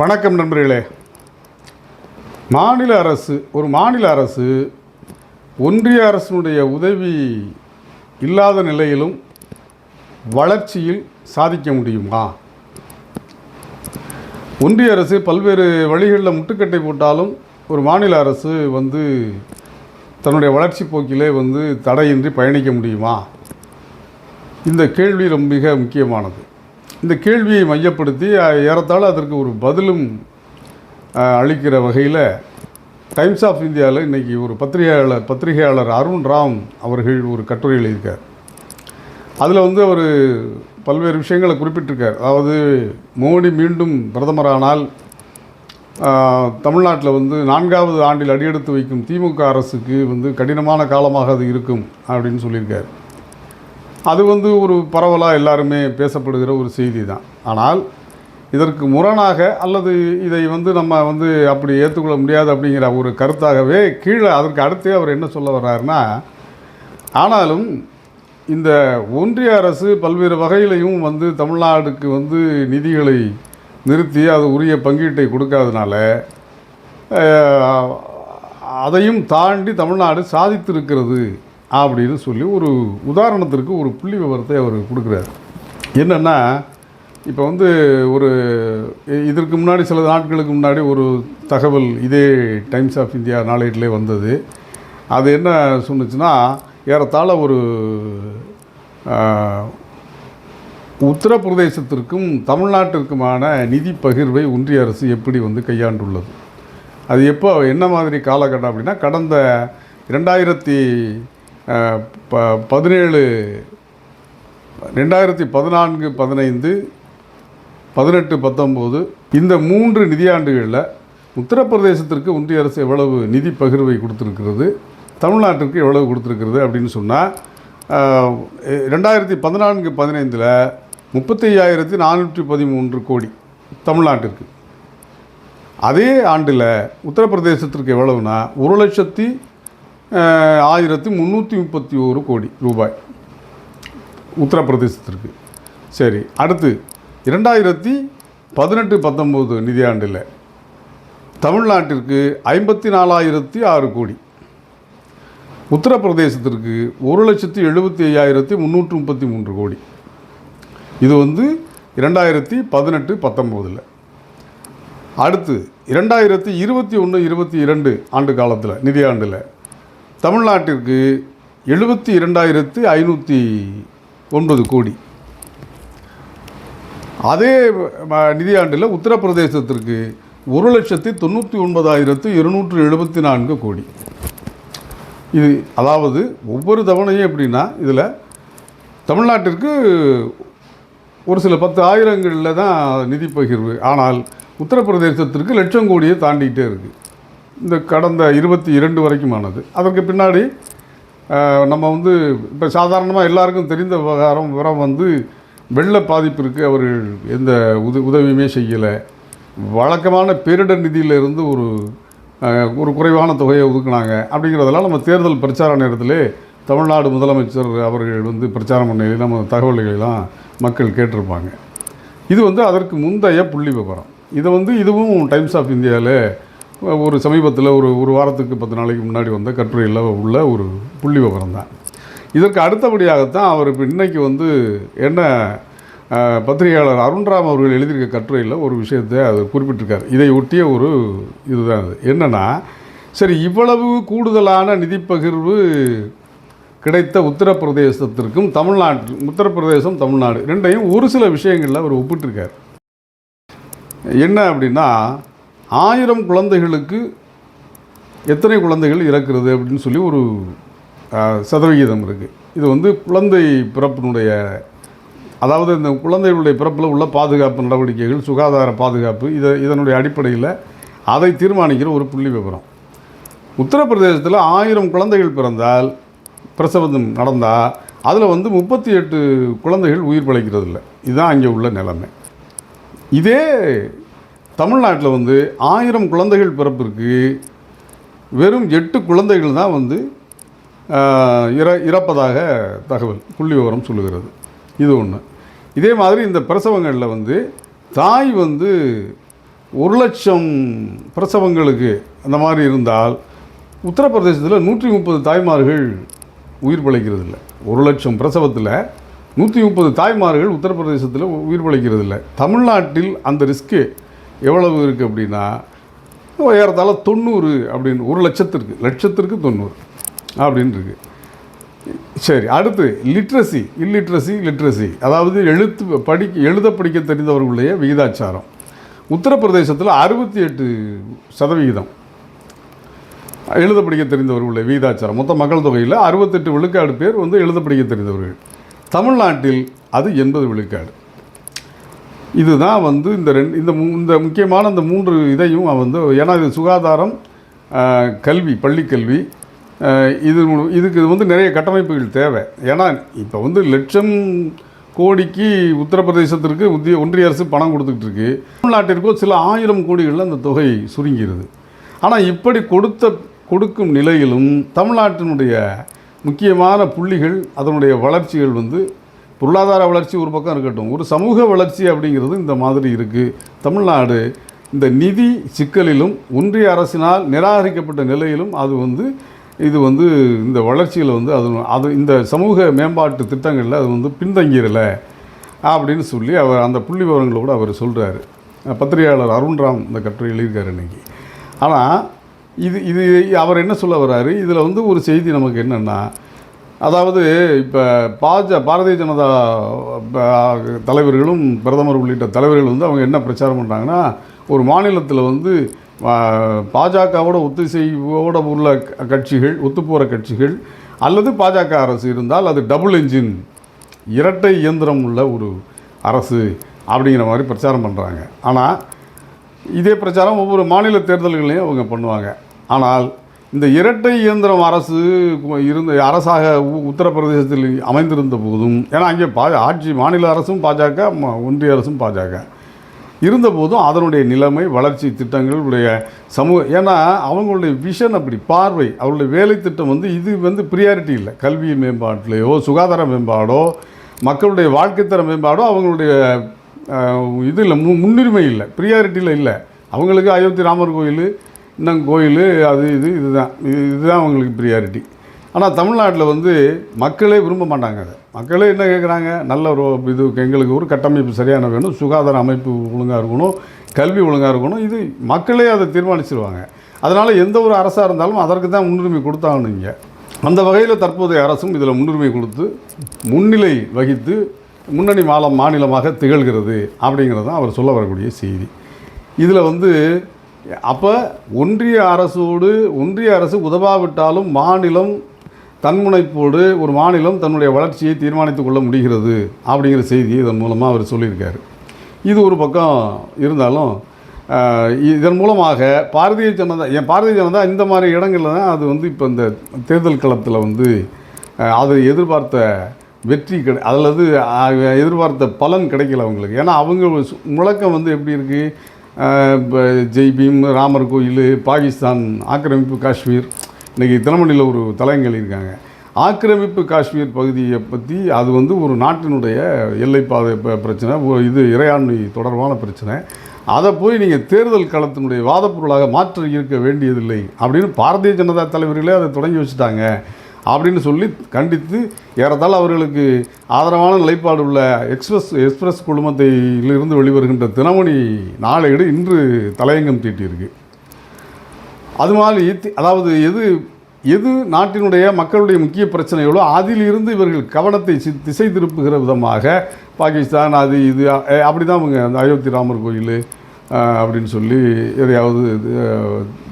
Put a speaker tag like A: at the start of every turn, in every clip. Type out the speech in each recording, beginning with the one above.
A: வணக்கம் நண்பர்களே. மாநில அரசு ஒரு மாநில அரசு ஒன்றிய அரசினுடைய உதவி இல்லாத நிலையிலும் வளர்ச்சியில் சாதிக்க முடியுமா? ஒன்றிய அரசு பல்வேறு வழிகளில் முட்டுக்கட்டை போட்டாலும் ஒரு மாநில அரசு வந்து தன்னுடைய வளர்ச்சி போக்கிலே வந்து தடையின்றி பயணிக்க முடியுமா? இந்த கேள்வி ரொம்ப மிக முக்கியமானது. இந்த கேள்வியை மையப்படுத்தி ஏறத்தாழ அதற்கு ஒரு பதிலும் அளிக்கிற வகையில் டைம்ஸ் ஆஃப் இந்தியாவில் இன்றைக்கி ஒரு பத்திரிகையாளர் பத்திரிகையாளர் அருண் ராம் அவர்கள் ஒரு கட்டுரை எழுதியிருக்கார். அதில் வந்து அவர் பல்வேறு விஷயங்களை குறிப்பிட்டிருக்கார். அதாவது மோடி மீண்டும் பிரதமரானால் தமிழ்நாட்டில் வந்து நான்காவது ஆண்டில் அடியெடுத்து வைக்கும் திமுக அரசுக்கு வந்து கடினமான காலமாக அது இருக்கும் அப்படின்னு சொல்லியிருக்கார். அது வந்து ஒரு பரவலாக எல்லாருமே பேசப்படுகிற ஒரு செய்தி தான் ஆனால் இதற்கு முரணாக அல்லது இதை வந்து நம்ம வந்து அப்படி ஏற்றுக்கொள்ள முடியாது அப்படிங்கிற ஒரு கருத்தாகவே கீழே அதற்கு அடுத்தே அவர் என்ன சொல்ல வர்றாருன்னா ஆனாலும் இந்த ஒன்றிய அரசு பல்வேறு வகையிலையும் வந்து தமிழ்நாடுக்கு வந்து நிதிகளை நிறுத்தி அது உரிய பங்கீட்டை கொடுக்காதனால அதையும் தாண்டி தமிழ்நாடு சாதித்திருக்கிறது. அப்படின்னு சொல்லி ஒரு உதாரணத்திற்கு ஒரு புள்ளி விவரத்தை அவர் கொடுக்குறாரு. என்னென்னா இப்போ வந்து ஒரு இதற்கு முன்னாடி சில நாட்களுக்கு முன்னாடி ஒரு தகவல் இதே டைம்ஸ் ஆஃப் இந்தியா நாளேட்டிலே வந்தது. அது என்ன சொன்னுச்சுன்னா ஏறத்தாழ ஒரு உத்தரப்பிரதேசத்திற்கும் தமிழ்நாட்டிற்குமான நிதி பகிர்வை ஒன்றிய அரசு எப்படி வந்து கையாண்டுள்ளது? அது எப்போ என்ன மாதிரி காலகட்டம் அப்படின்னா கடந்த ரெண்டாயிரத்தி ப பதினேழு ரெண்டாயிரத்தி பதினான்கு பதினைந்து பதினெட்டு பத்தொம்போது இந்த மூன்று நிதியாண்டுகளில் உத்தரப்பிரதேசத்திற்கு ஒன்றிய அரசு எவ்வளவு நிதி பகிர்வை கொடுத்துருக்கிறது தமிழ்நாட்டிற்கு எவ்வளவு கொடுத்துருக்கிறது அப்படின்னு சொன்னால் ரெண்டாயிரத்தி பதினான்கு பதினைந்தில் முப்பத்தையாயிரத்தி நானூற்றி பதிமூன்று கோடி தமிழ்நாட்டிற்கு. அதே ஆண்டில் உத்தரப்பிரதேசத்திற்கு எவ்வளவுனா ஒரு லட்சத்தி ஆயிரத்தி முந்நூற்றி முப்பத்தி ஒரு கோடி ரூபாய். உத்தரப்பிரதேசத்திற்கு. சரி அடுத்து இரண்டாயிரத்தி பதினெட்டு பத்தொம்போது நிதியாண்டில் தமிழ்நாட்டிற்கு ஐம்பத்தி நாலாயிரத்தி ஆறு கோடி. உத்தரப்பிரதேசத்திற்கு ஒரு லட்சத்தி எழுபத்தி ஐயாயிரத்தி முந்நூற்று முப்பத்தி மூன்று கோடி. இது வந்து இரண்டாயிரத்தி பதினெட்டு பத்தொம்போதில் அடுத்து இரண்டாயிரத்தி இருபத்தி ஒன்று இருபத்தி இரண்டு ஆண்டு காலத்தில் நிதியாண்டில் தமிழ்நாட்டிற்கு எழுபத்தி இரண்டாயிரத்து ஐநூற்றி ஒன்பது கோடி. அதே நிதியாண்டில் உத்தரப்பிரதேசத்திற்கு ஒரு லட்சத்தி தொண்ணூற்றி ஒன்பதாயிரத்து இருநூற்று எழுபத்தி நான்கு கோடி. இது அதாவது ஒவ்வொரு தவணையும் எப்படின்னா இதில் தமிழ்நாட்டிற்கு ஒரு சில பத்து ஆயிரங்களில் தான் நிதி பகிர்வு. ஆனால் உத்தரப்பிரதேசத்திற்கு லட்சம் கோடியை தாண்டிக்கிட்டே இருக்குது இந்த கடந்த இருபத்தி இரண்டு வரைக்குமானது. அதற்கு பின்னாடி நம்ம வந்து இப்போ சாதாரணமாக எல்லாருக்கும் தெரிந்த விவகாரம் விவரம் வந்து வெள்ள பாதிப்பிற்கு அவர்கள் எந்த உத உதவியுமே செய்யலை. வழக்கமான பேரிடர் நிதியிலிருந்து ஒரு ஒரு குறைவான தொகையை ஒதுக்குனாங்க. அப்படிங்கிறதெல்லாம் நம்ம தேர்தல் பிரச்சார நேரத்திலே தமிழ்நாடு முதலமைச்சர் அவர்கள் வந்து பிரச்சாரம் பண்ணையில் நம்ம தகவல்களெல்லாம் மக்கள் கேட்டிருப்பாங்க. இது வந்து அதற்கு முந்தைய புள்ளி விவரம். இதை வந்து இதுவும் டைம்ஸ் ஆஃப் இந்தியாவில் ஒரு சமீபத்தில் ஒரு ஒரு வாரத்துக்கு பத்து நாளைக்கு முன்னாடி வந்த கட்டுரையில் உள்ள ஒரு புள்ளி விவரம் தான். இதற்கு அடுத்தபடியாகத்தான் அவர் இப்போ இன்னைக்கு வந்து என்ன பத்திரிகையாளர் அருண்ராம் அவர்கள் எழுதியிருக்க கட்டுரையில் ஒரு விஷயத்தை அது குறிப்பிட்டிருக்கார். இதை ஒட்டிய ஒரு இதுதான் அது. என்னென்னா சரி இவ்வளவு கூடுதலான நிதி பகிர்வு கிடைத்த உத்தரப்பிரதேசத்திற்கும் தமிழ்நாட்டு உத்தரப்பிரதேசம் தமிழ்நாடு ரெண்டையும் ஒரு சில விஷயங்களில் அவர் ஒப்பிட்டிருக்கார். என்ன அப்படின்னா ஆயிரம் குழந்தைகளுக்கு எத்தனை குழந்தைகள் இறக்கிறது அப்படின்னு சொல்லி ஒரு சதவிகிதம் இருக்குது இது வந்து குழந்தை பிறப்பினுடைய அதாவது இந்த குழந்தைகளுடைய பிறப்பில் உள்ள பாதுகாப்பு நடவடிக்கைகள் சுகாதார பாதுகாப்பு இதை இதனுடைய அடிப்படையில் அதை தீர்மானிக்கிற ஒரு புள்ளி விவரம். உத்தரப்பிரதேசத்தில் ஆயிரம் குழந்தைகள் பிறந்தால் பிரசவம் நடந்தால் அதில் வந்து முப்பத்தி எட்டு குழந்தைகள் உயிர் பிழைக்கிறது இல்லை இதுதான் அங்கே உள்ள நிலைமை. இதே தமிழ்நாட்டில் வந்து ஆயிரம் குழந்தைகள் பிறப்பிற்கு வெறும் எட்டு குழந்தைகள் தான் வந்து இற இறப்பதாக தகவல் புள்ளி விவரம் சொல்லுகிறது. இது ஒன்று இதே மாதிரி இந்த பிரசவங்களில் வந்து தாய் வந்து ஒரு லட்சம் பிரசவங்களுக்கு அந்த மாதிரி இருந்தால் உத்தரப்பிரதேசத்தில் நூற்றி முப்பது தாய்மார்கள் உயிர் பிழைக்கிறது இல்லை ஒரு லட்சம் பிரசவத்தில் நூற்றி முப்பது தாய்மார்கள் உத்தரப்பிரதேசத்தில் உயிர் பிழைக்கிறது இல்லை தமிழ்நாட்டில் அந்த ரிஸ்க்கு எவ்வளவு இருக்குது அப்படின்னா ஏறத்தாழ தொண்ணூறு அப்படின்னு ஒரு லட்சத்திற்கு லட்சத்திற்கு தொண்ணூறு அப்படின்னு இருக்கு. சரி அடுத்து லிட்ரஸி இல்லிட்ரஸி லிட்ரஸி அதாவது எழுத்து படிக்க எழுத படிக்க தெரிந்தவர்களுடைய விகிதாச்சாரம். உத்தரப்பிரதேசத்தில் அறுபத்தி எட்டு சதவிகிதம் எழுத படிக்க தெரிந்தவர்களுடைய விகிதாச்சாரம். மொத்த மக்கள் தொகையில் அறுபத்தெட்டு விழுக்காடு பேர் வந்து எழுத படிக்க தெரிந்தவர்கள். தமிழ்நாட்டில் அது எண்பது விழுக்காடு. இதுதான் வந்து இந்த ரெண்டு இந்த இந்த முக்கியமான இந்த மூன்று இதையும் அவன் வந்து ஏன்னா இது சுகாதாரம் கல்வி பள்ளிக்கல்வி இது இதுக்கு இதுக்கு வந்து நிறைய கட்டமைப்புகள் தேவை. ஏன்னா இப்போ வந்து லட்சம் கோடிக்கு உத்தரப்பிரதேசத்திற்கு உத்திய ஒன்றிய அரசு பணம் கொடுத்துக்கிட்டு இருக்கு. தமிழ்நாட்டிற்கோ சில ஆயிரம் கோடிகளில் அந்த தொகை சுருங்கிடுது ஆனால் இப்படி கொடுத்த கொடுக்கும் நிலையிலும் தமிழ்நாட்டினுடைய முக்கியமான புள்ளிகள் அதனுடைய வளர்ச்சிகள் வந்து பொருளாதார வளர்ச்சி ஒரு பக்கம் இருக்கட்டும் ஒரு சமூக வளர்ச்சி அப்படிங்கிறது இந்த மாதிரி இருக்குது தமிழ்நாடு இந்த நிதி சிக்கலிலும் ஒன்றிய அரசினால் நிராகரிக்கப்பட்ட நிலையிலும் அது வந்து இது வந்து இந்த வளர்ச்சியில் வந்து அது அது இந்த சமூக மேம்பாட்டு திட்டங்களில் அது வந்து பின்தங்கிடலை அப்படின்னு சொல்லி அவர் அந்த புள்ளி விவரங்களை கூட அவர் சொல்கிறாரு பத்திரிகையாளர் அருண்ராம் இந்த கட்டுரை எழுதியிருக்கார் இன்னைக்கு. ஆனால் இது இது அவர் என்ன சொல்ல வர்றாரு? இதில் வந்து ஒரு செய்தி நமக்கு என்னென்னா அதாவது இப்போ பாஜ பாரதிய ஜனதா தலைவர்களும் பிரதமர் உள்ளிட்ட தலைவர்கள் வந்து அவங்க என்ன பிரச்சாரம் பண்ணுறாங்கன்னா ஒரு மாநிலத்தில் வந்து பாஜகவோட ஒத்திசைவோட உள்ள க- கட்சிகள் ஒத்துப்போகிற கட்சிகள் அல்லது பாஜக அரசு இருந்தால் அது டபுள் என்ஜின் இரட்டை இயந்திரம் உள்ள ஒரு அரசு அப்படிங்கிற மாதிரி பிரச்சாரம் பண்ணுறாங்க ஆனால் இதே பிரச்சாரம் ஒவ்வொரு மாநில தேர்தல்களையும் அவங்க பண்ணுவாங்க. ஆனால் இந்த இரட்டை இயந்திரம் அரசு இருந்த அரசாக உ- உத்தரப்பிரதேசத்தில் அமைந்திருந்த போதும் ஏன்னா அங்கே பா ஆட்சி மாநில அரசும் பாஜக ஒன்றிய அரசும் பாஜக. இருந்தபோதும் அதனுடைய நிலைமை வளர்ச்சி திட்டங்களுடைய சமூக ஏன்னா அவங்களுடைய விஷன் அப்படி பார்வை அவருடைய வேலை திட்டம் வந்து இது வந்து ப்ரியாரிட்டி இல்லை. கல்வி மேம்பாட்டிலேயோ சுகாதார மேம்பாடோ மக்களுடைய வாழ்க்கை தர மேம்பாடோ அவங்களுடைய இது இல்லை முன்னுரிமை இல்லை ப்ரியாரிட்டியில் இல்லை. அவங்களுக்கு அயோத்தி ராமர் கோயில் இன்னும் கோயில் அது இது இதுதான். இது இதுதான் அவங்களுக்கு ப்ரியாரிட்டி ஆனால் தமிழ்நாட்டில் வந்து மக்களே விரும்ப மாட்டாங்க அதை. மக்களே என்ன கேட்குறாங்க நல்ல ஒரு இது எங்களுக்கு ஒரு கட்டமைப்பு சரியான வேணும் சுகாதார அமைப்பு ஒழுங்காக இருக்கணும் கல்வி ஒழுங்காக இருக்கணும். இது மக்களே அதை தீர்மானிச்சிருவாங்க. அதனால் எந்த ஒரு அரசாக இருந்தாலும் அதற்கு தான் முன்னுரிமை கொடுத்தாகணும் இங்கே. அந்த வகையில் தற்போதைய அரசும் இதில் முன்னுரிமை கொடுத்து முன்னிலை வகித்து முன்னணி மாலம் மாநிலமாக திகழ்கிறது அப்படிங்கிறது தான் அவர் சொல்ல வரக்கூடிய செய்தி. இதில் வந்து அப்போ ஒன்றிய அரசோடு ஒன்றிய அரசு உதவாவிட்டாலும் மாநிலம் தன்முனைப்போடு ஒரு மாநிலம் தன்னுடைய வளர்ச்சியை தீர்மானித்துக் கொள்ள முடிகிறது அப்படிங்கிற செய்தியை இதன் மூலமாக அவர் சொல்லியிருக்கார். இது ஒரு பக்கம் இருந்தாலும் இதன் மூலமாக பாரதிய ஜனதா என் பாரதிய ஜனதா இந்த மாதிரி இடங்களில் தான் அது வந்து இப்போ இந்த தேர்தல் களத்தில் வந்து அது எதிர்பார்த்த வெற்றி கிடை அல்லது எதிர்பார்த்த பலன் கிடைக்கல அவங்களுக்கு. ஏன்னா அவங்க முழக்கம் வந்து எப்படி இருக்குது ஜெய் பீம் ராமர் கோயில் பாகிஸ்தான் ஆக்கிரமிப்பு காஷ்மீர். இன்றைக்கி தினமணியில் ஒரு தலையங்கள் எழுதியிருக்காங்க. ஆக்கிரமிப்பு காஷ்மீர் பகுதியை பற்றி அது வந்து ஒரு நாட்டினுடைய எல்லை பாதை பிரச்சனை இது இறையாண்மை தொடர்பான பிரச்சனை. அதை போய் நீங்கள் தேர்தல் களத்தினுடைய வாதப்பொருளாக மாற்ற இருக்க வேண்டியதில்லை அப்படின்னு பாரதிய ஜனதா தலைவர்களே அதை தொடங்கி வச்சுட்டாங்க. அப்படின்னு சொல்லி கண்டித்து ஏறத்தால் அவர்களுக்கு ஆதரவான நிலைப்பாடு உள்ள எக்ஸ்பிரஸ் எக்ஸ்பிரஸ் குழுமத்திலிருந்து வெளிவருகின்ற தினமணி நாளேடு இன்று தலையங்கம் தீட்டியிருக்கு. அது மாதிரி தி- அதாவது எது எது நாட்டினுடைய மக்களுடைய முக்கிய பிரச்சனைகளோ அதிலிருந்து இவர்கள் கவனத்தை சி- திசை திருப்புகிற விதமாக பாகிஸ்தான் அது இது அப்படி தான் அவங்க அந்த அயோத்தி ராமர் கோயில் அப்படின்னு சொல்லி எதையாவது இது,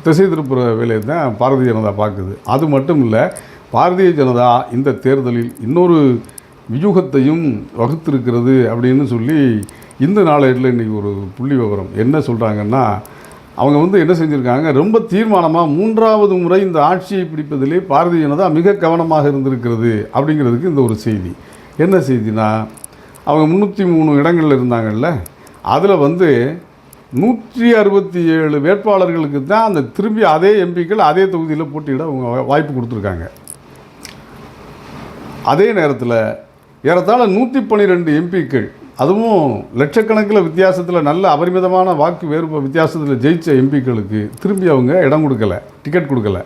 A: திசை திருப்புற வேலையை தான் பாரதிய ஜனதா பார்க்குது. அது மட்டும் இல்லை பாரதிய ஜனதா இந்த தேர்தலில் இன்னொரு வியூகத்தையும் வகுத்திருக்கிறது அப்படின்னு சொல்லி இந்த நாளேட்டில் இன்றைக்கி ஒரு புள்ளி விவரம் என்ன சொல்கிறாங்கன்னா அவங்க வந்து என்ன செஞ்சுருக்காங்க ரொம்ப தீர்மானமாக மூன்றாவது முறை இந்த ஆட்சியை பிடிப்பதிலே பாரதிய ஜனதா மிக கவனமாக இருந்திருக்கிறது அப்படிங்கிறதுக்கு இந்த ஒரு செய்தி. என்ன செய்தினா அவங்க முந்நூற்றி மூணு இடங்களில் இருந்தாங்கல்ல அதில் வந்து நூற்றி அறுபத்தி ஏழு வேட்பாளர்களுக்கு தான் அந்த திரும்பி அதே எம்பிக்கள் அதே தொகுதியில் போட்டியிட அவங்க வா- வாய்ப்பு கொடுத்துருக்காங்க. அதே நேரத்தில் ஏறத்தாழ நூற்றி பன்னிரெண்டு எம்பிக்கள் அதுவும் லட்சக்கணக்கில் வித்தியாசத்தில் நல்ல அபரிமிதமான வாக்கு வேறுப வித்தியாசத்தில் ஜெயிச்ச எம்பிக்களுக்கு திரும்பி அவங்க இடம் கொடுக்கல டிக்கெட் கொடுக்கல.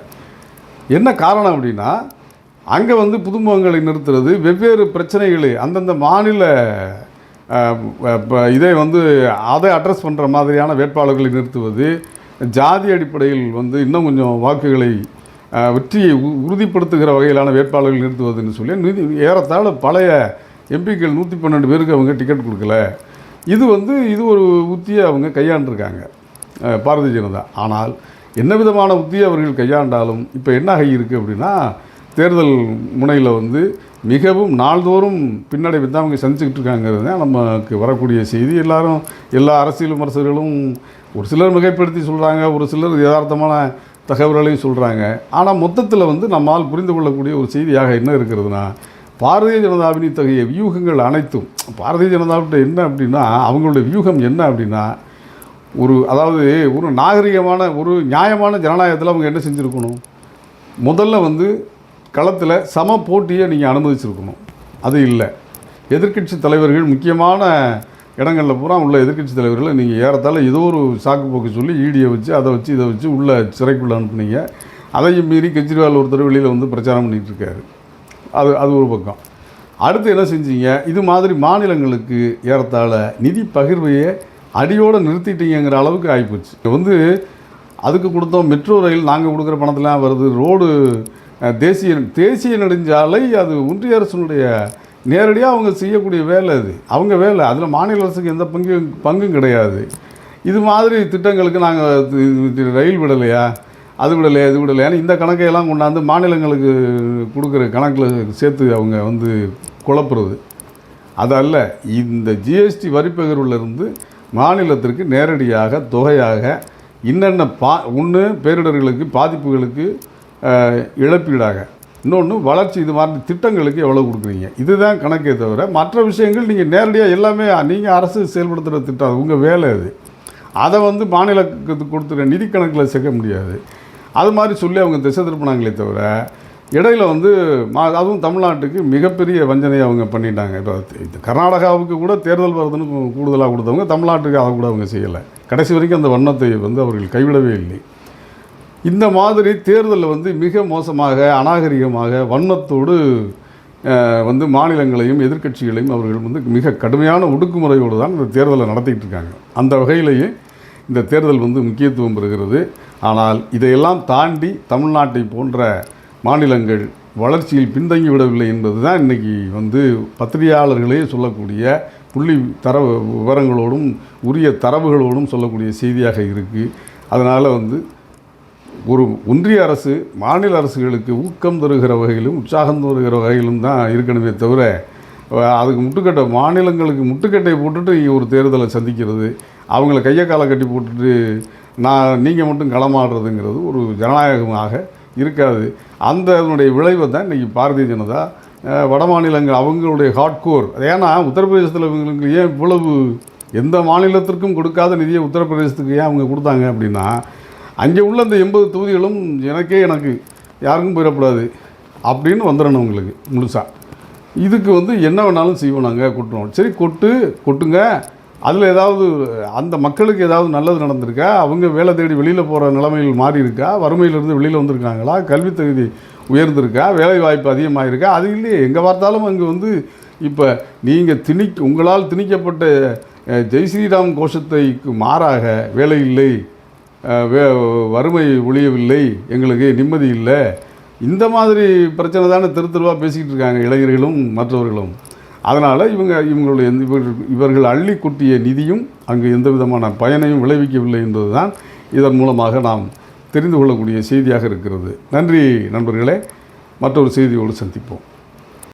A: என்ன காரணம் அப்படின்னா அங்கே வந்து புதுமுகங்களை நிறுத்துறது வெவ்வேறு பிரச்சனைகளை அந்தந்த மாநில இதை வந்து அதை அட்ரஸ் பண்ணுற மாதிரியான வேட்பாளர்களை நிறுத்துவது ஜாதி அடிப்படையில் வந்து இன்னும் கொஞ்சம் வாக்குகளை வெற்றியை உ- உறுதிப்படுத்துகிற வகையிலான வேட்பாளர்கள் நிறுத்துவதுன்னு சொல்லி நிதி ஏறத்தாழ பழைய எம்பிக்கள் நூற்றி பன்னெண்டு பேருக்கு அவங்க டிக்கெட் கொடுக்கல. இது வந்து இது ஒரு உத்தியை அவங்க கையாண்டிருக்காங்க பாரதிய ஜனதா. ஆனால் என்ன விதமான உத்தியை அவர்கள் கையாண்டாலும் இப்போ என்ன ஆகியிருக்கு அப்படின்னா தேர்தல் முனையில் வந்து மிகவும் நாள்தோறும் பின்னடைவு தான் அவங்க சந்திச்சுக்கிட்டு இருக்காங்கிறது தான் நமக்கு வரக்கூடிய செய்தி. எல்லாரும் எல்லா அரசியல் விமர்சகர்களும் ஒரு சிலர் மிகைப்படுத்தி சொல்கிறாங்க ஒரு சிலர் யதார்த்தமான தகவல்களையும் சொல்கிறாங்க ஆனால் மொத்தத்தில் வந்து நம்மால் புரிந்து கொள்ளக்கூடிய ஒரு செய்தியாக என்ன இருக்கிறதுனா பாரதிய ஜனதாவின் இத்தகைய வியூகங்கள் அனைத்தும் பாரதிய ஜனதாவிட்ட என்ன அப்படின்னா அவங்களுடைய வியூகம் என்ன அப்படின்னா ஒரு அதாவது ஒரு நாகரிகமான ஒரு நியாயமான ஜனநாயகத்தில் அவங்க என்ன செஞ்சுருக்கணும்? முதல்ல வந்து களத்தில் சம போட்டியை நீங்கள் அனுமதிச்சிருக்கணும். அது இல்லை. எதிர்க்கட்சி தலைவர்கள் முக்கியமான இடங்களில் பூரா உள்ள எதிர்கட்சி தலைவர்களை நீங்கள் ஏறத்தால் ஏதோ ஒரு சாக்கு போக்கு சொல்லி ஈடியை வச்சு அதை வச்சு இதை வச்சு உள்ள சிறைக்குள்ளே அனுப்புனீங்க. அதையும் மீறி கெஜ்ரிவால் ஒருத்தர் வெளியில் வந்து பிரச்சாரம் பண்ணிகிட்டு இருக்காரு அது அது ஒரு பக்கம். அடுத்து என்ன செஞ்சீங்க? இது மாதிரி மாநிலங்களுக்கு ஏறத்தாழ நிதி பகிர்வையே அடியோடு நிறுத்திட்டீங்கிற அளவுக்கு ஆகிப்போச்சு இப்போ வந்து அதுக்கு கொடுத்தோம் மெட்ரோ ரயில் நாங்கள் கொடுக்குற பணத்தெலாம் வருது. ரோடு தேசிய தேசிய நெடுஞ்சாலை அது ஒன்றிய அரசினுடைய நேரடியாக அவங்க செய்யக்கூடிய வேலை அது. அவங்க வேலை. அதில் மாநில அரசுக்கு எந்த பங்கு பங்கும் கிடையாது. இது மாதிரி திட்டங்களுக்கு நாங்கள் ரயில் விடலையா? அது விடலையா? இது விடலையான்னு இந்த கணக்கையெல்லாம் கொண்டாந்து மாநிலங்களுக்கு கொடுக்குற கணக்கில் சேர்த்து அவங்க வந்து குழப்புறது. அதல்ல இந்த ஜிஎஸ்டி வரிப்பகிர்வுலேருந்து மாநிலத்திற்கு நேரடியாக தொகையாக இன்னென்ன பா ஒன்று பேரிடர்களுக்கு பாதிப்புகளுக்கு இழப்பீடாக. இன்னொன்று வளர்ச்சி இது மாதிரி திட்டங்களுக்கு எவ்வளோ கொடுக்குறீங்க? இதுதான் கணக்கே தவிர மற்ற விஷயங்கள் நீங்கள் நேரடியாக எல்லாமே நீங்கள் அரசு செயல்படுத்துகிற திட்டம் உங்கள் வேலை அது. அதை வந்து மாநிலத்துக்கு கொடுத்துற நிதி கணக்கில் சேர்க்க முடியாது. அது மாதிரி சொல்லி அவங்க திசை திருப்பினாங்களே தவிர இடையில் வந்து மா அதுவும் தமிழ்நாட்டுக்கு மிகப்பெரிய வஞ்சனையை அவங்க பண்ணிட்டாங்க. இப்போ இது கர்நாடகாவுக்கு கூட தேர்தல் வருதுன்னு கூடுதலாக கொடுத்தவங்க தமிழ்நாட்டுக்கு அதை கூட அவங்க செய்யலை. கடைசி வரைக்கும் அந்த வண்ணத்தை வந்து அவர்கள் கைவிடவே இல்லை. இந்த மாதிரி தேர்தலில் வந்து மிக மோசமாக அநாகரிகமாக வன்மத்தோடு வந்து மாநிலங்களையும் எதிர்க்கட்சிகளையும் அவர்கள் வந்து மிக கடுமையான ஒடுக்குமுறையோடு தான் இந்த தேர்தலை நடத்திட்டு இருக்காங்க. அந்த வகையிலேயே இந்த தேர்தல் வந்து முக்கியத்துவம் பெறுகிறது. ஆனால் இதையெல்லாம் தாண்டி தமிழ்நாட்டை போன்ற மாநிலங்கள் வளர்ச்சியில் பின்தங்கி விடவில்லை என்பது தான் இன்றைக்கி வந்து பத்திரிகையாளர்களே சொல்லக்கூடிய புள்ளி தர விவரங்களோடும் உரிய தரவுகளோடும் சொல்லக்கூடிய செய்தியாக இருக்குது அதனால் வந்து ஒரு ஒன்றிய அரசு மாநில அரசுகளுக்கு ஊக்கம் தருகிற வகையிலும் உற்சாகம் தருகிற வகையிலும் தான் இருக்கணுமே தவிர அதுக்கு முட்டுக்கட்டை மாநிலங்களுக்கு முட்டுக்கட்டை போட்டுட்டு ஒரு தேர்தலை சந்திக்கிறது அவங்கள கையை காலை கட்டி போட்டுட்டு நான் நீங்கள் மட்டும் களமாடுறதுங்கிறது ஒரு ஜனநாயகமாக இருக்காது. அந்த அதனுடைய விளைவை தான் இன்றைக்கி பாரதிய ஜனதா வட மாநிலங்கள் அவங்களுடைய ஹார்ட்கோர் ஏன்னா உத்தரப்பிரதேசத்தில் இவங்களுக்கு ஏன் இவ்வளவு எந்த மாநிலத்திற்கும் கொடுக்காத நிதியை உத்தரப்பிரதேசத்துக்கு ஏன் அவங்க கொடுத்தாங்க அப்படின்னா அங்கே உள்ள அந்த எண்பது தொகுதிகளும் எனக்கே எனக்கு யாருக்கும் போயிடக்கூடாது அப்படின்னு வந்துடணும் உங்களுக்கு முழுசாக இதுக்கு வந்து என்ன வேணாலும் செய்வோம் நாங்கள் கொட்டுறோம். சரி கொட்டு கொட்டுங்க. அதில் ஏதாவது அந்த மக்களுக்கு ஏதாவது நல்லது நடந்திருக்கா? அவங்க வேலை தேடி வெளியில் போகிற நிலைமைகள் மாறி இருக்கா வறுமையிலிருந்து வெளியில் வந்திருக்காங்களா? கல்வி தகுதி உயர்ந்திருக்கா? வேலை வாய்ப்பு அதிகமாக இருக்கா அது இல்லையே. எங்கே பார்த்தாலும் அங்கே வந்து இப்போ நீங்கள் திணி உங்களால் திணிக்கப்பட்ட ஜெய் ஸ்ரீராம் கோஷத்தைக்கு மாறாக வேலை இல்லை. வறுமை ஒழியவில்லை எங்களுக்கு நிம்மதி இல்லை. இந்த மாதிரி பிரச்சனை தானே தெரு தெருவாக பேசிக்கிட்டு இருக்காங்க இளைஞர்களும் மற்றவர்களும். அதனால் இவங்க இவங்களுடைய இவர்கள் இவர்கள் அள்ளி கொட்டிய நிதியும் அங்கு எந்த விதமான பயனையும் விளைவிக்கவில்லை என்பதுதான் இதன் மூலமாக நாம் தெரிந்து கொள்ளக்கூடிய செய்தியாக இருக்கிறது. நன்றி நண்பர்களே. மற்றொரு செய்தியோடு சந்திப்போம்.